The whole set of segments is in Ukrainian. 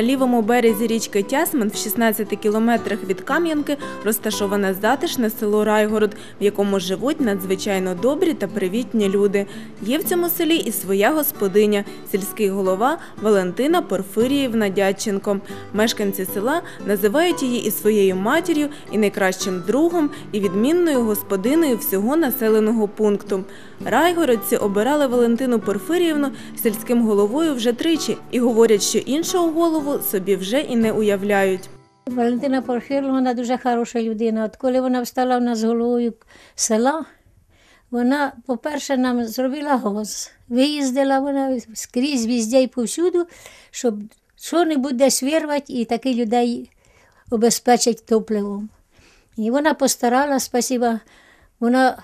На лівому березі річки Тясмин в 16 кілометрах від Кам'янки розташоване затишне село Райгород, в якому живуть надзвичайно добрі та привітні люди. Є в цьому селі і своя господиня, сільський голова Валентина Порфиріївна Дядченко. Мешканці села називають її і своєю матір'ю, і найкращим другом, і відмінною господиною всього населеного пункту. Райгородці обирали Валентину Порфиріївну сільським головою вже тричі і говорять, що іншого голову собі вже і не уявляють. Валентина Порфіровна, вона дуже хороша людина. От коли вона встала в нас головою села, вона, по-перше, нам зробила газ. Виїздила вона скрізь візде і повсюду, щоб що-небудь десь вирвати і таких людей обезпечить топливом. І вона постарала, спасіба, вона,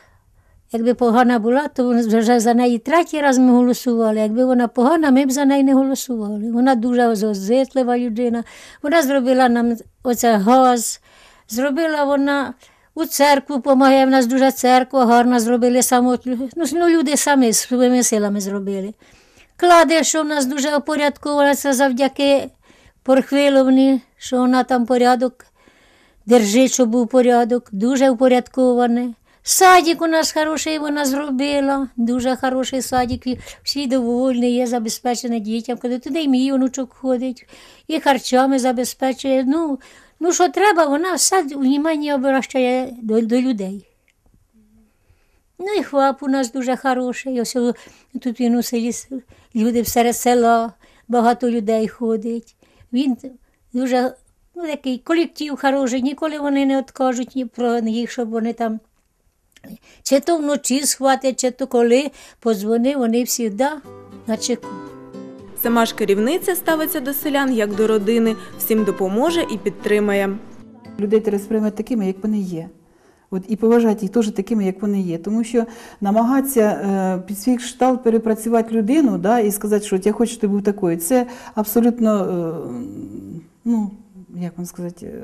якби погана була, то вже за неї третій раз ми голосували. Якби вона погана, ми б за неї не голосували. Вона дуже зозитлива людина. Вона зробила нам оце газ, зробила вона у церкву допомагає. В нас дуже церква гарна зробили само. Ну, люди самі своїми силами зробили. Кладе, що в нас дуже опорядковано, це завдяки Порхвиловні, що вона там порядок держить, щоб був порядок, дуже упорядкований. Садик у нас хороший вона зробила, дуже хороший садик, всі довольні, є забезпечені дітям, коли туди і мій онучок ходить, і харчами забезпечує. Ну, ну що треба, вона все внимання обращає до, до людей. Ну і хвап у нас дуже хороший. Ось тут він у селі люди серед села, багато людей ходить. Він дуже ну, такий колектив хороший, ніколи вони не відкажуть про їх, щоб вони там. Чи то вночі схватять, чи то коли подзвони, вони завжди на чеку. Сама ж керівниця ставиться до селян як до родини, всім допоможе і підтримає. Людей треба сприймати такими, як вони є. От, і поважати їх теж такими, як вони є. Тому що намагатися е, під свій кшталт перепрацювати людину да, і сказати, що я хочу, щоб ти був такою, це абсолютно, е, ну, як вам сказати, е,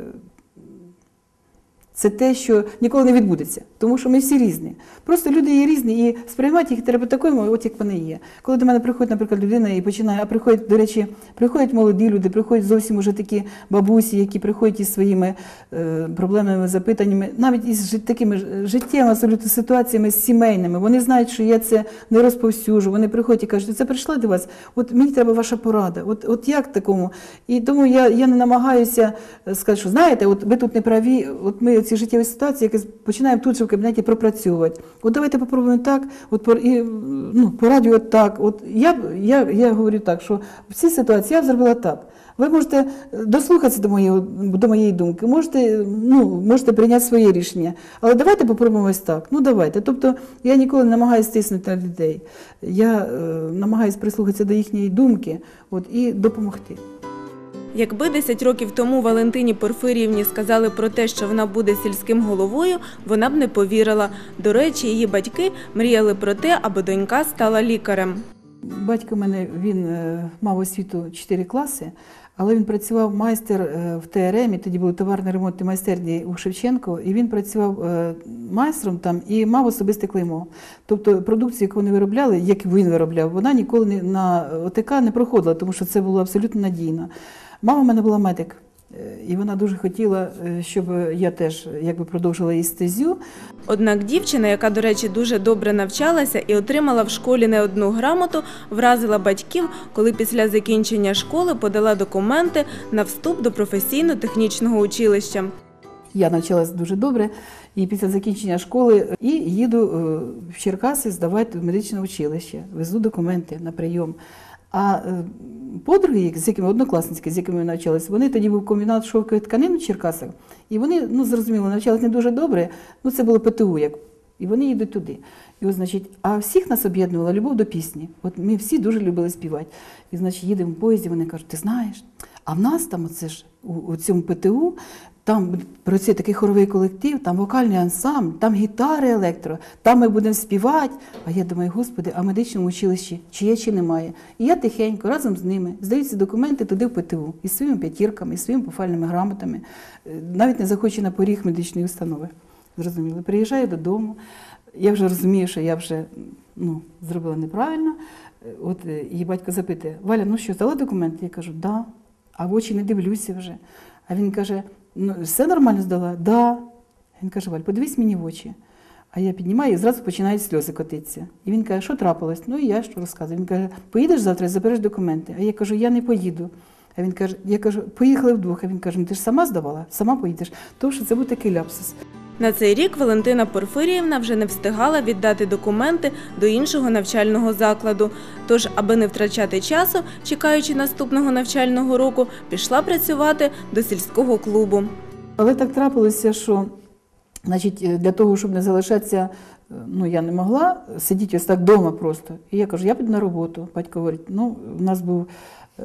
це те, що ніколи не відбудеться, тому що ми всі різні. Просто люди є різні, і сприймати їх треба такими, от як вони є. Коли до мене приходить, наприклад, людина і починає, а приходять, до речі, приходять молоді люди, приходять зовсім уже такі бабусі, які приходять із своїми е, проблемними запитаннями, навіть із такими життєвими абсолютно ситуаціями сімейними. Вони знають, що я це не розповсюджу. Вони приходять і кажуть, це прийшла до вас, от мені треба ваша порада. От, от як такому? І тому я, я не намагаюся е, сказати, що знаєте, от ви тут не праві, от ми ці життєві ситуації якось починаємо тут же в кабінеті пропрацьовувати. От давайте попробуємо так, от по, і, ну, по радіо так. От я, я, я говорю так, що в цій ситуації я б зробила так. Ви можете е, дослухатися до моєї, до моєї думки, можете, ну, можете прийняти своє рішення. Але давайте попробуємо ось так. Ну давайте. Тобто я ніколи не намагаюся стиснути на людей. Я е, намагаюся прислухатися до їхньої думки от, і допомогти. Якби 10 років тому Валентині Порфиріївні сказали про те, що вона буде сільським головою, вона б не повірила. До речі, її батьки мріяли про те, аби донька стала лікарем. Батько мене він е, мав освіту 4 класи, але він працював майстер е, в ТРМ, тоді були товарно ремонтні майстерні у Шевченко, і він працював е, майстром там і мав особисте клеймо. Тобто продукцію, яку вони виробляли, як він виробляв, вона ніколи на ОТК не проходила, тому що це було абсолютно надійно. Мама в мене була медик. е, І вона дуже хотіла, е, щоб я теж якби продовжила її стезю. Однак дівчина, яка, до речі, дуже добре навчалася і отримала в школі не одну грамоту, вразила батьків, коли після закінчення школи подала документи на вступ до професійно-технічного училища. Я навчалася дуже добре, і після закінчення школи і їду е, в Черкаси здавати в медичне училище, везу документи на прийом. А е, подруги, з якими однокласниці, з якими ми навчалися, вони тоді був комбінат шовкових тканин в Черкасах, і вони, ну зрозуміло, навчалися не дуже добре. Ну це було ПТУ, як і вони їдуть туди. І от, значить, а всіх нас об'єднувала любов до пісні. От ми всі дуже любили співати. І значить, їдемо в поїзді, вони кажуть, ти знаєш, а в нас там оце ж у, у цьому ПТУ. Там працює такий хоровий колектив, там вокальний ансамбль, там гітари електро, там ми будемо співати. А я думаю, господи, а медичному училищі чи є, чи немає. І я тихенько разом з ними здаю ці документи туди в ПТУ із своїми п'ятірками, із своїми пофальними грамотами, е, навіть не захочу на поріг медичної установи. Зрозуміло. Приїжджаю додому. Я вже розумію, що я вже ну, зробила неправильно. Е, От е, її батько запитує: Валя, ну що, здала документи? Я кажу, да. а в очі не дивлюся вже. А він каже: все нормально здала? Да. Він каже, Валь, подивись мені в очі. А я піднімаю і зразу починають сльози котитися. І він каже, що трапилось? Ну і я що розказую. Він каже, поїдеш завтра і забереш документи. А я кажу, я не поїду. А він каже, я кажу, поїхали вдвох. А він каже, ну ти ж сама здавала, сама поїдеш. Тому що це був такий ляпсус. На цей рік Валентина Порфиріївна вже не встигала віддати документи до іншого навчального закладу. Тож, аби не втрачати часу, чекаючи наступного навчального року, пішла працювати до сільського клубу. Але так трапилося, що значить, е, для того, щоб не залишатися, е, ну я не могла сидіти ось так вдома просто. І я кажу, я піду на роботу. Батько говорить, ну, в нас був е,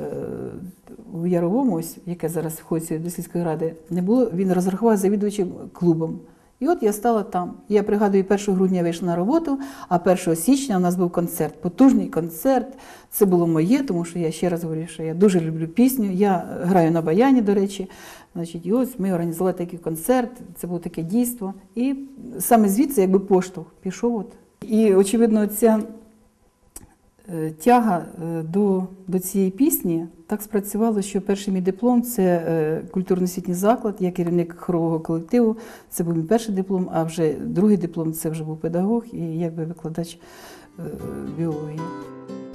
у Яровому, ось, яке зараз входить до сільської ради, не було, він розрахував завідувачем клубом. І от я стала там. Я пригадую, 1 грудня вийшла на роботу, а 1 січня у нас був концерт, потужний концерт. Це було моє, тому що я ще раз говорю, що я дуже люблю пісню. Я граю на баяні, до речі. Значить, і ось ми організували такий концерт, це було таке дійство. І саме звідси якби поштовх пішов. От. І очевидно, ця тяга е, до, до цієї пісні так спрацювало, що перший мій диплом це е, культурно-освітній заклад, я керівник хорового колективу. Це був мій перший диплом, а вже другий диплом це вже був педагог і якби викладач е, біології.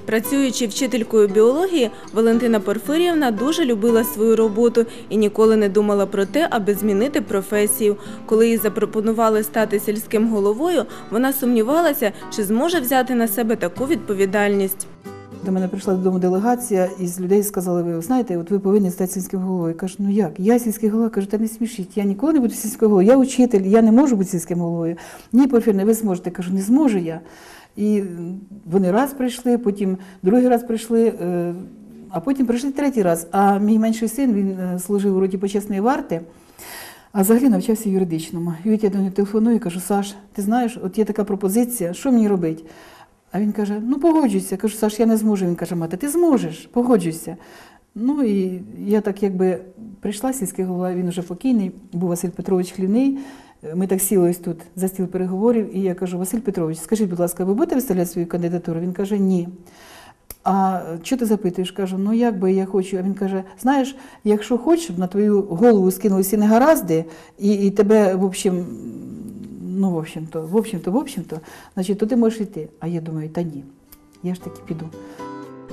Працюючи вчителькою біології, Валентина Порфирівна дуже любила свою роботу і ніколи не думала про те, аби змінити професію. Коли їй запропонували стати сільським головою, вона сумнівалася, чи зможе взяти на себе таку відповідальність. До мене прийшла додому делегація із людей сказали, ви знаєте, от ви повинні стати сільським головою. Я кажу, ну як? Я сільський голова, кажу, та не смішіть, я ніколи не буду сільською головою, я учитель, я не можу бути сільським головою. Ні, Порфірне, ви зможете. Я кажу, не зможу я. І вони раз прийшли, потім другий раз прийшли, е, а потім прийшли третій раз. А мій менший син він е, служив у роті почесної варти. А взагалі навчався юридичному. І от я до нього телефоную і кажу, Саш, ти знаєш, от є така пропозиція, що мені робити? А він каже: ну погоджуйся. Кажу, Саш, я не зможу. Він каже, мати, ти зможеш, погоджуйся. Ну і я так якби прийшла сільський голова, він вже покійний, був Василь Петрович Хлівний. Ми так сіли ось тут за стіл переговорів, і я кажу, Василь Петрович, скажіть, будь ласка, ви будете виставляти свою кандидатуру? Він каже, ні. А що ти запитуєш? Кажу, ну як би я хочу. А він каже: знаєш, якщо хочеш, на твою голову скинули всі негаразди, і, і тебе, в общем, ну, в общем-то, в общем-то, в общем-то, значить, то ти можеш йти. А я думаю, та ні, я ж таки піду.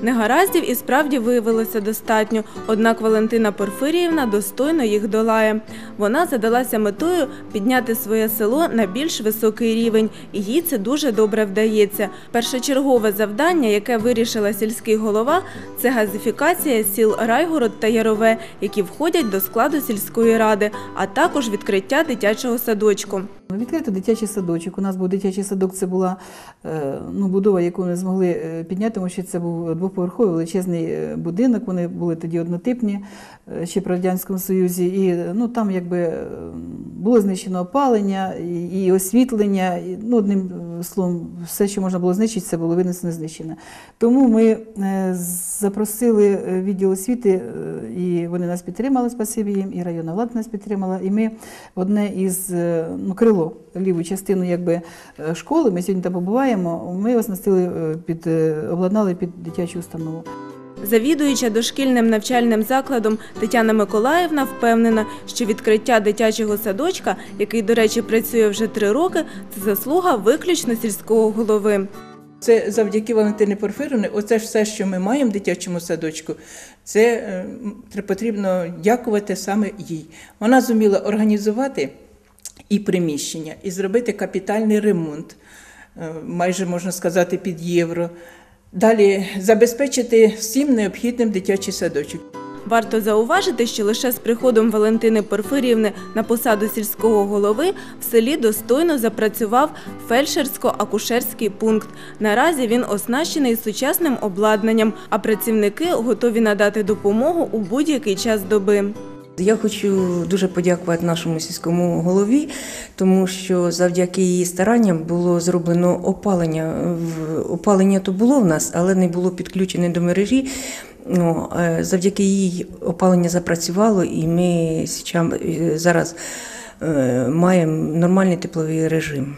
Негараздів і справді виявилося достатньо, однак Валентина Порфиріївна достойно їх долає. Вона задалася метою підняти своє село на більш високий рівень, і їй це дуже добре вдається. Першочергове завдання, яке вирішила сільський голова, це газифікація сіл Райгород та Ярове, які входять до складу сільської ради, а також відкриття дитячого садочку. Відкрито дитячий садочок. У нас був дитячий садок, це була е, ну, будова, яку не змогли е, підняти, тому що це був двоповерховий величезний е, будинок. Вони були тоді однотипні е, ще при Радянському Союзі. І ну, там якби е, було знищено опалення і, освітлення. І, ну, одним словом, все, що можна було знищити, це було винесено знищене. Тому ми запросили відділ освіти, і вони нас підтримали, спасибі їм, і районна влада нас підтримала. І ми одне із ну, крило, ліву частину якби, школи, ми сьогодні там побуваємо, ми оснастили, під, обладнали під дитячу установу. Завідуюча дошкільним навчальним закладом Тетяна Миколаївна впевнена, що відкриття дитячого садочка, який, до речі, працює вже три роки, це заслуга виключно сільського голови. Це завдяки Валентині Порфирівні, оце ж все, що ми маємо в дитячому садочку, це е, потрібно дякувати саме їй. Вона зуміла організувати і приміщення, і зробити капітальний ремонт, е, майже можна сказати, під євро. Далі забезпечити всім необхідним дитячий садочок. Варто зауважити, що лише з приходом Валентини Порфирівни на посаду сільського голови в селі достойно запрацював фельдшерсько-акушерський пункт. Наразі він оснащений сучасним обладнанням, а працівники готові надати допомогу у будь-який час доби. Я хочу дуже подякувати нашому сільському голові, тому що завдяки її старанням було зроблено опалення. Опалення то було в нас, але не було підключене до мережі. Ну, е, завдяки їй опалення запрацювало, і ми е, зараз е, маємо нормальний тепловий режим.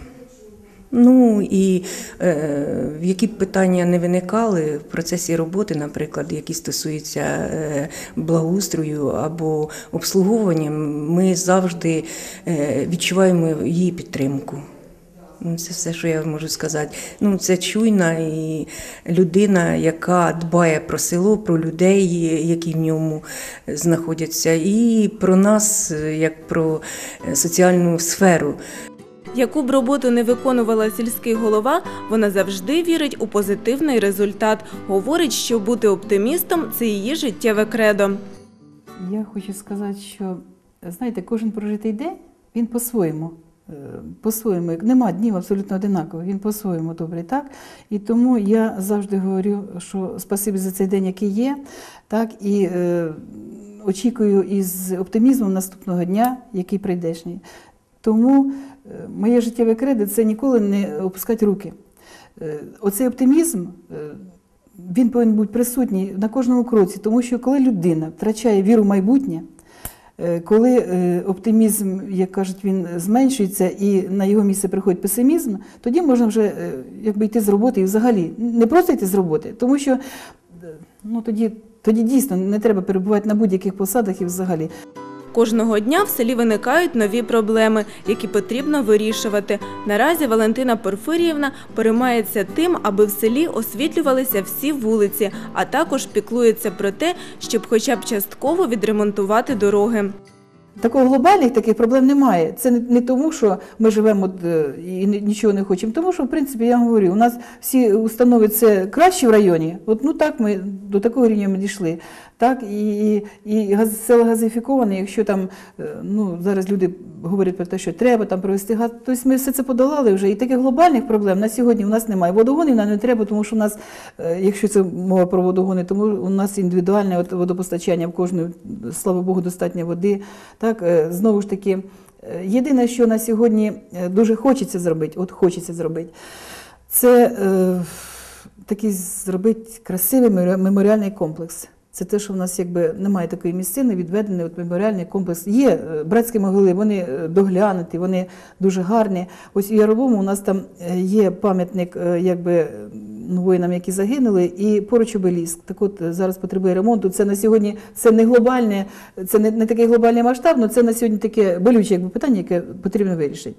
Ну і е, які б питання не виникали в процесі роботи, наприклад, які стосуються е, благоустрою або обслуговування, ми завжди е, відчуваємо її підтримку. Ну, Це все, що я можу сказати. Ну, це чуйна і людина, яка дбає про село, про людей, які в ньому знаходяться, і про нас, е, як про е, соціальну сферу. Яку б роботу не виконувала сільський голова, вона завжди вірить у позитивний результат. Говорить, що бути оптимістом це її життєве кредо. Я хочу сказати, що знаєте, кожен прожитий день він по-своєму. е, По-своєму, нема днів абсолютно одинакових, він по-своєму добрий, так? І тому я завжди говорю, що спасибі за цей день, який є, так, і е, очікую із оптимізмом наступного дня, який прийдешній. Тому моє життєве кредо це ніколи не опускати руки. Е, Оцей оптимізм. е, він повинен бути присутній на кожному кроці, тому що коли людина втрачає віру в майбутнє, е, коли е, оптимізм, як кажуть, він зменшується і на його місце приходить песимізм, тоді можна вже е, якби йти з роботи і взагалі не просто йти з роботи, тому що е, ну, тоді, тоді дійсно не треба перебувати на будь-яких посадах і взагалі. Кожного дня в селі виникають нові проблеми, які потрібно вирішувати. Наразі Валентина Порфиріївна переймається тим, аби в селі освітлювалися всі вулиці, а також піклується про те, щоб хоча б частково відремонтувати дороги. Такого глобальних таких проблем немає. Це не, тому, що ми живемо е, і нічого не хочемо. Тому що, в принципі, я говорю, у нас всі установи це краще в районі. От ну так ми до такого рівня ми дійшли. Так, і, і, село газифіковане, якщо там е, ну, зараз люди говорять про те, що треба там провести газ, тобто ми все це подолали вже. І таких глобальних проблем на сьогодні у нас немає. Водогонів нам не треба, тому що у нас, е, якщо це мова про водогони, тому у нас індивідуальне водопостачання в кожної, слава Богу, достатньо води. Так, е, знову ж таки, єдине, що на сьогодні дуже хочеться зробити, от хочеться зробити, це е, такий зробити красивий меморіальний комплекс. Це те, що в нас якби немає такої місцини, відведений от меморіальний комплекс. Є е, братські могили, вони е, доглянуті, вони дуже гарні. Ось у Яровому у нас там е, є пам'ятник якби ну, воїнам, які загинули, і поруч обеліск. Так от зараз потребує ремонту. Це на сьогодні це не глобальне, це не, не такий глобальний масштаб, але це на сьогодні таке болюче якби, питання, яке потрібно вирішити.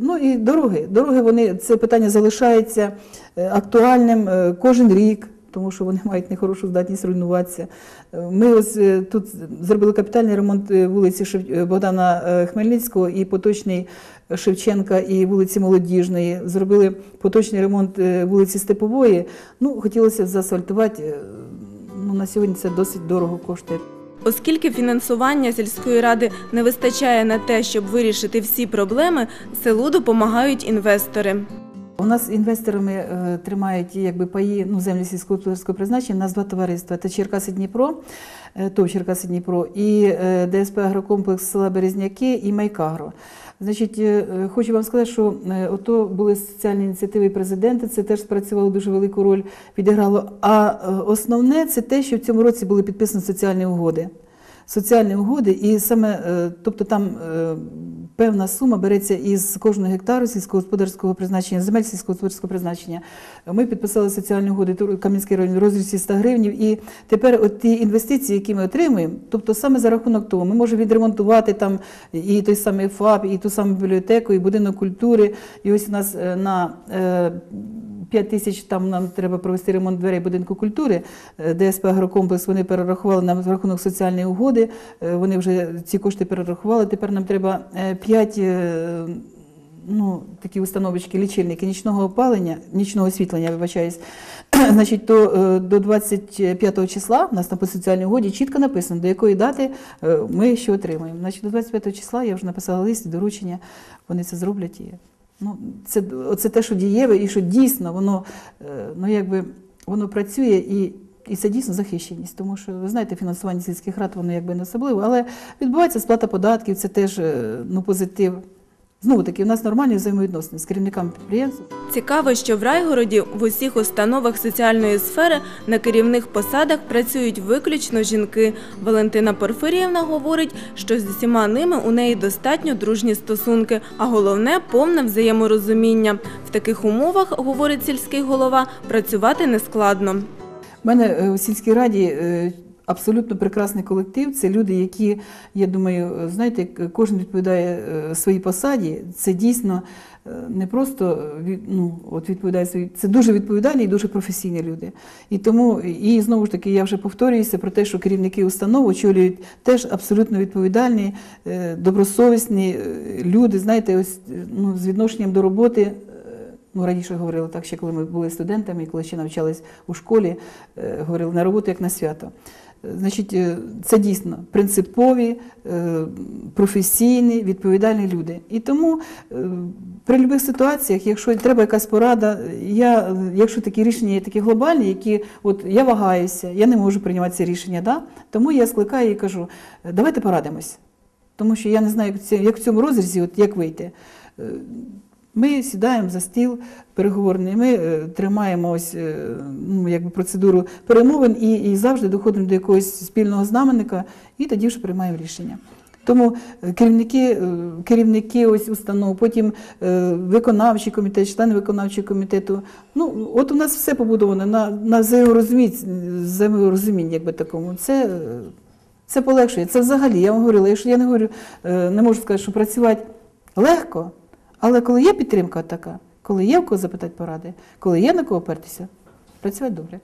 Ну і дороги. Дороги вони це питання залишається актуальним кожен рік. Тому що вони мають нехорошу здатність руйнуватися. Е, Ми ось е, тут зробили капітальний ремонт е, вулиці Богдана Хмельницького і поточний Шевченка і вулиці Молодіжної. Зробили поточний ремонт вулиці Степової. Ну, хотілося заасфальтувати. Ну, на сьогодні це досить дорого коштує. Оскільки фінансування сільської ради не вистачає на те, щоб вирішити всі проблеми, селу допомагають інвестори. У нас інвесторами е, тримають якби паї ну, землі сільськогосподарського призначення. У нас два товариства. Це Черкаси Дніпро, е, ТОВ Черкаси Дніпро і е, ДСП Агрокомплекс села Березняки і Майкагро. Значить, хочу вам сказати, що ото були соціальні ініціативи президента, це теж спрацювало дуже велику роль, відіграло. А основне це те, що в цьому році були підписані соціальні угоди. Соціальні угоди, і саме, тобто там певна сума береться із кожного гектару сільськогосподарського призначення, земель сільськогосподарського призначення. Ми підписали соціальні угоди Кам'янський район в розрізі 100 гривнів. І тепер от ті інвестиції, які ми отримуємо, тобто саме за рахунок того, ми можемо відремонтувати там і той самий ФАП, і ту саму бібліотеку, і будинок культури. І ось у нас е, на е, 5 тисяч там нам треба провести ремонт дверей будинку культури. Е, ДСП Агрокомплекс вони перерахували нам за рахунок соціальної угоди. Е, Вони вже ці кошти перерахували. Тепер нам треба 5 ну, такі установочки, лічильники нічного опалення, нічного освітлення, вибачаюсь. Значить, то е, до 25 числа у нас там по соціальній угоді чітко написано, до якої дати е, ми що отримаємо. Значить, до 25 числа я вже написала лист, доручення, вони це зроблять. І, ну, це, це те, що дієве, і що дійсно воно, е, ну, якби, воно працює і. І це дійсно захищеність, тому що ви знаєте, фінансування сільських рад воно якби не особливо, але відбувається сплата податків, це теж е, ну, позитив. Знову таки, у нас нормальні взаємовідносини з керівниками підприємств. Цікаво, що в райгороді в усіх установах соціальної сфери на керівних посадах працюють виключно жінки. Валентина Порфиріївна говорить, що з усіма ними у неї достатньо дружні стосунки, а головне повне взаєморозуміння. В таких умовах, говорить сільський голова, працювати нескладно. У мене е, у сільській раді е, абсолютно прекрасний колектив. Це люди, які, я думаю, знаєте, кожен відповідає е, своїй посаді. Це дійсно е, не просто ну, от відповідає своїй, це дуже відповідальні і дуже професійні люди. І тому, і знову ж таки, я вже повторююся про те, що керівники установ очолюють теж абсолютно відповідальні, е, добросовісні люди, знаєте, ось ну, з відношенням до роботи. Ну, раніше говорили так, ще коли ми були студентами, коли ще навчались у школі, говорили на роботу як на свято. Значить, е, це дійсно принципові, е, професійні, відповідальні люди. І тому е, при будь-яких ситуаціях, якщо треба якась порада, я, якщо такі рішення є такі глобальні, які от я вагаюся, я не можу приймати ці рішення, да? тому я скликаю і кажу, «Е, давайте порадимось. Тому що я не знаю, як в цьому розрізі, от як вийти. Ми сідаємо за стіл переговорний, ми е, тримаємо ось е, ну, якби процедуру перемовин і, і завжди доходимо до якогось спільного знаменника, і тоді вже приймаємо рішення. Тому е, керівники, керівники ось установ, потім виконавчий комітет, члени виконавчого комітету. Ну, от у нас все побудовано на, на взаєморозумінні, якби такому. Це, це полегшує. Це взагалі, я вам говорила, якщо я не говорю, не можу сказати, що працювати легко, але коли є підтримка така, коли є в кого запитати поради, коли є на кого опертися, працювати добре.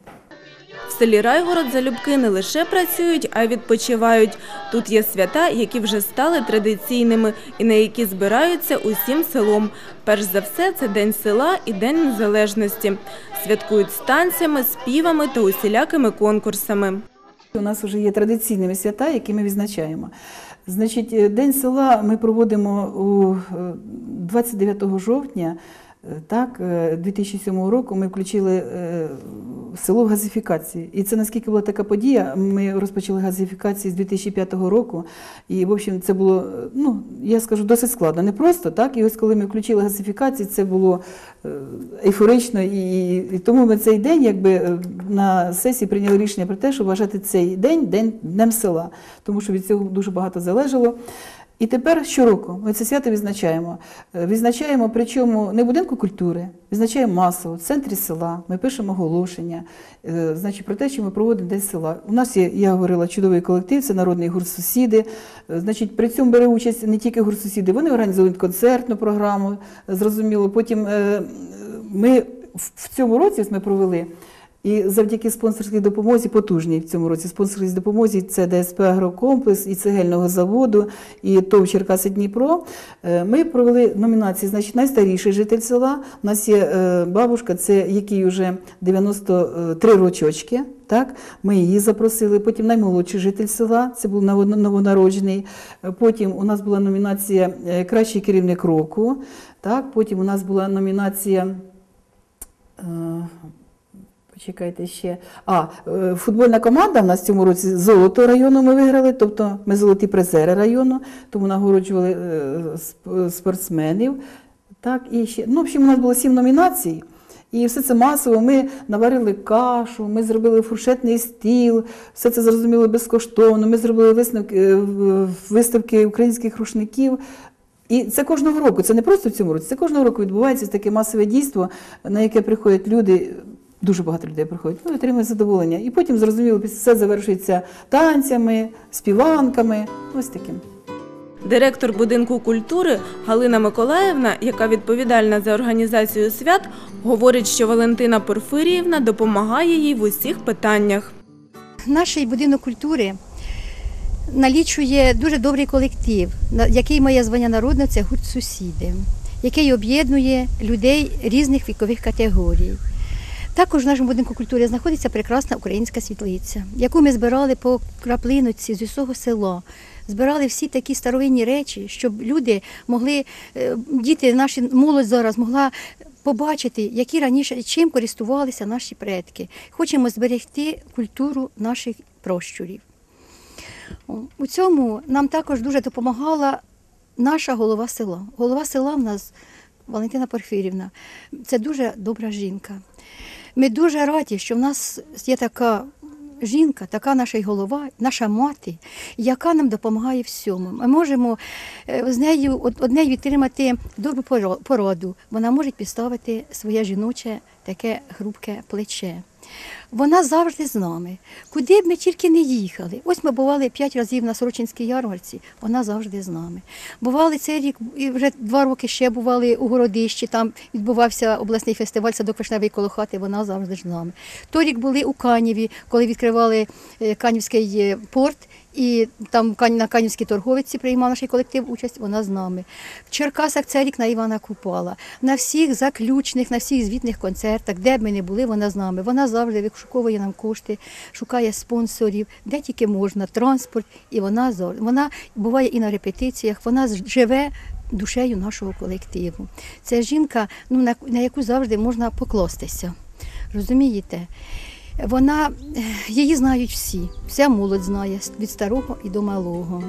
В селі Райгород залюбки не лише працюють, а й відпочивають. Тут є свята, які вже стали традиційними і на які збираються усім селом. Перш за все, це День села і День Незалежності. Святкують з танцями, співами та усілякими конкурсами. У нас вже є традиційними свята, які ми відзначаємо. Значить, е, День села ми проводимо у е, 29 жовтня. е, Так, е, 2007 року ми включили е, село в газифікацію. І це наскільки була така подія. Ми розпочали газифікацію з 2005 року. І, в общем, це було, ну, я скажу, досить складно. Не просто, так? І ось коли ми включили газифікацію, це було е, ейфорично. І, і тому ми цей день якби, е, на сесії прийняли рішення про те, що вважати цей день день днем села, тому що від цього дуже багато залежало. І тепер щороку ми це свято відзначаємо. Е, Відзначаємо, причому не будинку культури, відзначаємо масово, в центрі села. Ми пишемо оголошення, е, значить, про те, що ми проводимо День села. У нас є, я говорила, чудовий колектив, це народний гурт сусіди. Е, Значить, при цьому бере участь не тільки гурт сусіди, вони організовують концертну програму, зрозуміло. Потім ми в цьому році ми провели. І завдяки спонсорській допомозі, потужній в цьому році спонсорській допомозі це ДСП Агрокомплекс і цегельного заводу, і ТОВ Черкаси Дніпро. Е, Ми провели номінації, значить, найстаріший житель села. У нас є е, бабушка, це якій вже 93 рочочки. Так, ми її запросили. Потім наймолодший житель села, це був ново- новонароджений. Е, Потім у нас була номінація е, Кращий керівник року. Так, потім у нас була номінація. Почекайте ще. А, е, футбольна команда в нас в цьому році золото району ми виграли, тобто ми золоті призери району, тому нагороджували е, спортсменів. Так, і ще, ну, в у нас було сім номінацій. І все це масово. Ми наварили кашу, ми зробили фуршетний стіл, все це зрозуміло безкоштовно. Ми зробили висновки, е, виставки українських рушників. І це кожного року, це не просто в цьому році, це кожного року відбувається таке масове дійство, на яке приходять люди. Дуже багато людей приходять, ну, і отримують задоволення. І потім, зрозуміло, все завершується танцями, співанками, ось таким. Директор будинку культури Галина Миколаївна, яка відповідальна за організацію свят, говорить, що Валентина Порфиріївна допомагає їй в усіх питаннях. Наш будинок культури налічує дуже добрий колектив, на- який має звання народне, це гурт сусіди, який об'єднує людей різних вікових категорій. Також в нашому будинку культури знаходиться прекрасна українська світлиця, яку ми збирали по краплиноці з усього села. Збирали всі такі старовинні речі, щоб люди могли, е, діти, наші молодь зараз могла побачити, які раніше чим користувалися наші предки. Хочемо зберегти культуру наших прощурів. У цьому нам також дуже допомагала наша голова села. Голова села в нас Валентина Порфірівна. Це дуже добра жінка. Ми дуже раді, що в нас є така жінка, така наша голова, наша мати, яка нам допомагає всьому. Ми можемо е, з нею од- неї відтримати добру пораду. Вона може підставити своє жіноче таке грубке плече. Вона завжди з нами. Куди б ми тільки не їхали. Ось ми бували п'ять разів на Сорочинській ярмарці, вона завжди з нами. Бували цей рік, і вже два роки ще бували у Городищі, там відбувався обласний фестиваль Садок Вишневий коло хати, вона завжди з нами. Торік були у Канєві, коли відкривали е, Канівський е, порт. І там на Канівській торговиці приймав наш колектив участь, вона з нами. В Черкасах це рік на Івана Купала. На всіх заключних, на всіх звітних концертах, де б ми не були, вона з нами. Вона завжди вишуковує нам кошти, шукає спонсорів, де тільки можна, транспорт. І вона. Вона буває і на репетиціях, вона живе душею нашого колективу. Це жінка, ну, на, на яку завжди можна покластися. Розумієте? Вона, її знають всі, вся молодь знає від старого і до малого.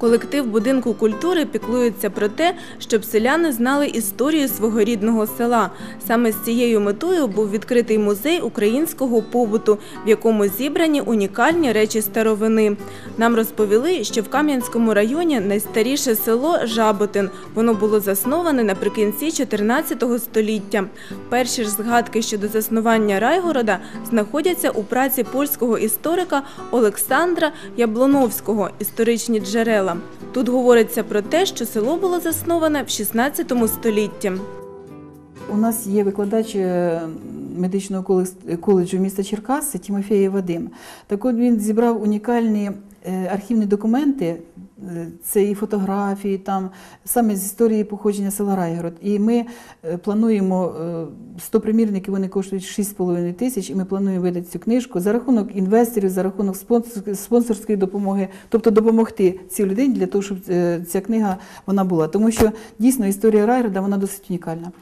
Колектив будинку культури піклується про те, щоб селяни знали історію свого рідного села. Саме з цією метою був відкритий музей українського побуту, в якому зібрані унікальні речі старовини. Нам розповіли, що в Кам'янському районі найстаріше село Жаботин. Воно було засноване наприкінці 14 століття. Перші ж згадки щодо заснування Райгорода знаходяться у праці польського історика Олександра Яблоновського Історичні джерела. Тут говориться про те, що село було засноване в 16 столітті. У нас є викладач е, медичного коледжу міста Черкаси Тимофій Вадим. Так от він зібрав унікальні е, архівні документи. Е, Це і фотографії, там саме з історії походження села Райгород. І ми е, плануємо е, 100 примірників, вони коштують 6,5 тисяч, і ми плануємо видати цю книжку за рахунок інвесторів, за рахунок спонсорської допомоги, тобто допомогти цій людині для того, щоб е, ця книга вона була. Тому що дійсно історія Райгорода вона досить унікальна.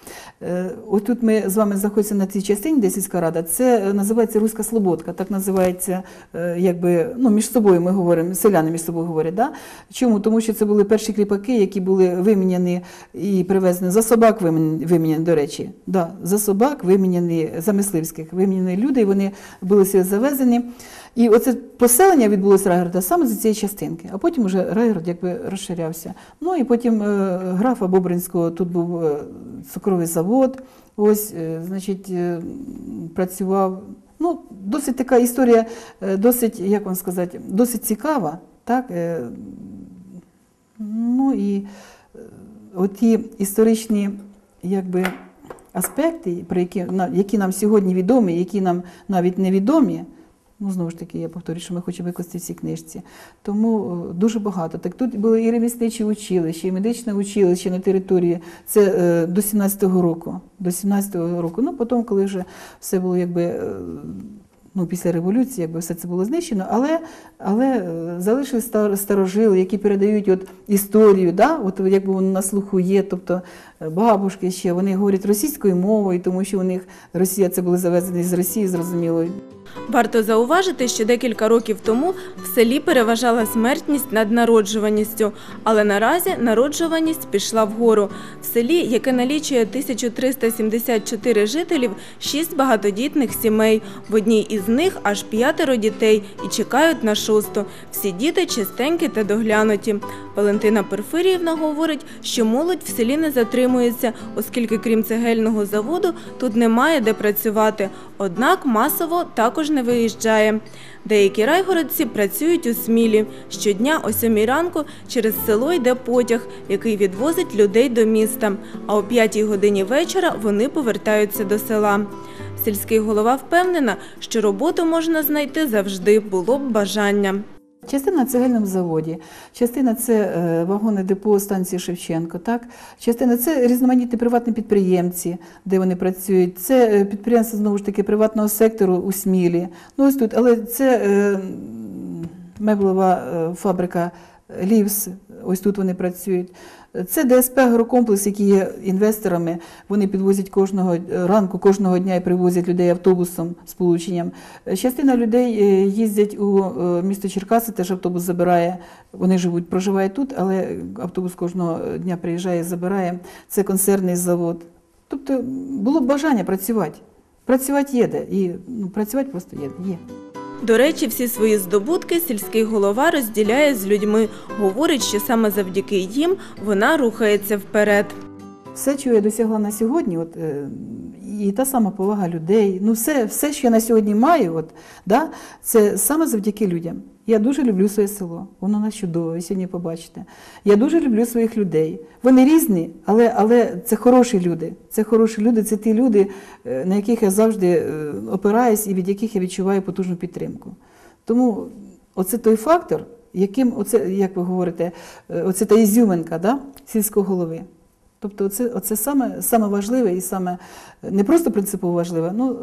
Е, Ось тут ми з вами знаходимося на цій частині, де сільська рада. Це е, називається Руська Слободка, так називається, е, якби ну між собою ми говоримо, селяни між собою говорять. Да? Чому? Тому що це були перші кріпаки, які були виміняні і привезені за собак, виміняні, до речі. Да, за собак виміняні, за мисливських виміняні люди, і вони були сюди завезені. І оце поселення відбулося Райгорода саме з цієї частинки, а потім вже Райгород якби розширявся. Ну і потім е, графа Бобринського тут був е, цукровий завод, ось, е, значить, працював. Ну, досить така історія, досить, як вам сказати, досить цікава. Так? е, Ну і е, оті історичні якби, аспекти, про які, які нам сьогодні відомі, які нам навіть невідомі, ну знову ж таки, я повторюю, що ми хочемо викласти в цій книжці. Тому е, дуже багато. Так тут були і ремісничі училища, і медичне училище на території. Це до 17-го року. До 17-го року. Ну, потім, коли вже все було якби. Е, Ну, після революції, якби все це було знищено, але, але залишили старожили, які передають от історію, да? от якби воно на слуху є, тобто е, бабушки ще вони говорять російською мовою, тому що у них Росія це були завезені з Росії, зрозуміло. Варто зауважити, що декілька років тому в селі переважала смертність над народжуваністю, але наразі народжуваність пішла вгору. В селі, яке налічує 1374 жителів, шість багатодітних сімей. В одній із них аж п'ятеро дітей і чекають на шосту. Всі діти чистенькі та доглянуті. Валентина Порфиріївна говорить, що молодь в селі не затримується, оскільки крім цегельного заводу тут немає де працювати. Однак масово також не виїжджає. Деякі райгородці працюють у Смілі. Щодня о 7 ранку через село йде потяг, який відвозить людей до міста. А о 5 годині вечора вони повертаються до села. Сільський голова впевнена, що роботу можна знайти завжди, було б бажання. Частина це цегельному заводі, частина це е, вагони депо станції Шевченко, так? частина це різноманітні приватні підприємці, де вони працюють. Це е, підприємства знову ж таки приватного сектору у Смілі. Ну ось тут, але це е, меблова фабрика Лівс, ось тут вони працюють. Це ДСП агрокомплекс, який є інвесторами. Вони підвозять кожного ранку, кожного дня і привозять людей автобусом з полученням. Частина людей е, їздять у е, місто Черкаси, теж автобус забирає. Вони живуть, проживають тут, але автобус кожного дня приїжджає, забирає. Це консервний завод. Тобто було б бажання працювати. Працювати є де. І ну, працювати просто є. є. До речі, всі свої здобутки сільський голова розділяє з людьми. Говорить, що саме завдяки їм вона рухається вперед. Все, чого я досягла на сьогодні, от, е, і та сама повага людей, ну все, все, що я на сьогодні маю, от, да, це саме завдяки людям. Я дуже люблю своє село, воно у нас чудове, ви сьогодні побачите. Я дуже люблю своїх людей. Вони різні, але, але це хороші люди. Це хороші люди, це ті люди, е, на яких я завжди е, опираюсь і від яких я відчуваю потужну підтримку. Тому оце той фактор, яким, оце, як ви говорите, е, оце та ізюминка да, сільського голови. Тобто оце, оце саме, саме важливе і саме не просто принципово важливе, ну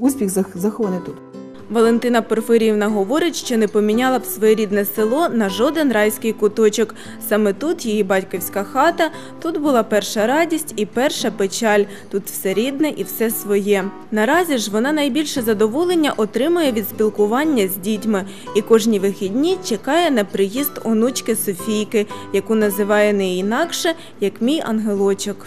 успіх зах- захований тут. Валентина Порфирівна говорить, що не поміняла б своє рідне село на жоден райський куточок. Саме тут її батьківська хата, тут була перша радість і перша печаль. Тут все рідне і все своє. Наразі ж вона найбільше задоволення отримує від спілкування з дітьми і кожні вихідні чекає на приїзд онучки Софійки, яку називає не інакше, як мій ангелочок.